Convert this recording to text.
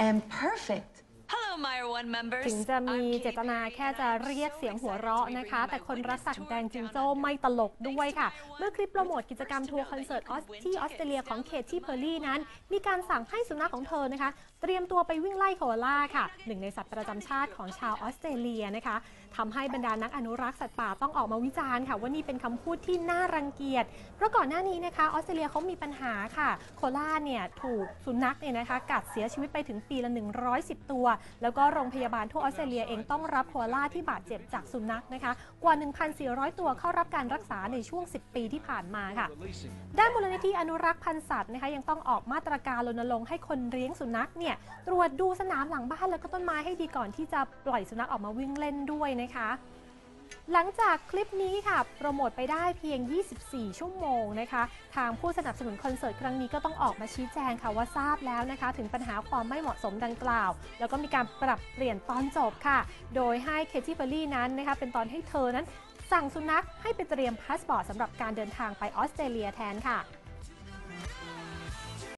and perfect. ถึงจะมี I'm Katy เจตนา Perry, แค่ and จะ I was เรียก so เสียงหัว excited เราะ to be นะคะ with แต่ my คนรักสัก latest แดง tour จิง down โจ้ under ไม่ตลกด้วยค่ะ เมื่อคลิปโปรโมทกิจกรรมทัวร์คอนเสิร์ตออสที่ออสเตรเลียของเคที่เพอร์ลี่นั้น มีการสั่งให้สุนัขของเธอนะคะ เตรียมตัวไปวิ่งไล่โคอาล่าค่ะ หนึ่งในสัตว์ประจำชาติของชาวออสเตรเลียนะคะทำให้บรรดานักอนุรักษ์สัตว์ป่าต้องออกมาวิจารณ์ค่ะว่านี่เป็นคำพูดที่น่ารังเกียจเพราะก่อนหน้านี้นะคะออสเตรเลียเขามีปัญหาค่ะ โคอาล่าเนี่ยถูกสุนัขเนี่ยนะคะกัดเสียชีวิตไปถึงปีละ 110 ตัว แล้วก็โรงพยาบาลทั่วออสเตรเลียเองต้องรับโคอาล่าที่บาดเจ็บจากสุนัขนะคะ กว่า 1,400 ตัวเข้ารับการรักษาในช่วง 10 ปีที่ผ่านมาค่ะ ด้านมูลนิธิอนุรักษ์พันธุ์สัตว์นะคะยังต้องออกมาตรการรณรงค์ให้คนเลี้ยงสุนัขเนี่ยตรวจดูสนามหลังบ้านแล้วก็ต้นไม้ให้ดีก่อนที่จะปล่อยสุนัขออกมาวิ่งเล่นด้วยนะคะ หลังจากคลิปนี้ค่ะ โปรโมทไปได้เพียง 24 ชั่วโมงนะคะ ทางผู้สนับสนุนคอนเสิร์ตครั้งนี้ก็ต้องออกมาชี้แจงค่ะว่าทราบแล้วนะคะ ถึงปัญหาความไม่เหมาะสมดังกล่าว แล้วก็มีการปรับเปลี่ยนตอนจบค่ะ โดยให้เคที่เบอรี่นั้นนะคะ เป็นตอนให้เธอนั้น สั่งสุนัขให้ไปเตรียมพาสปอร์ตสำหรับการเดินทางไปออสเตรเลียแทนค่ะ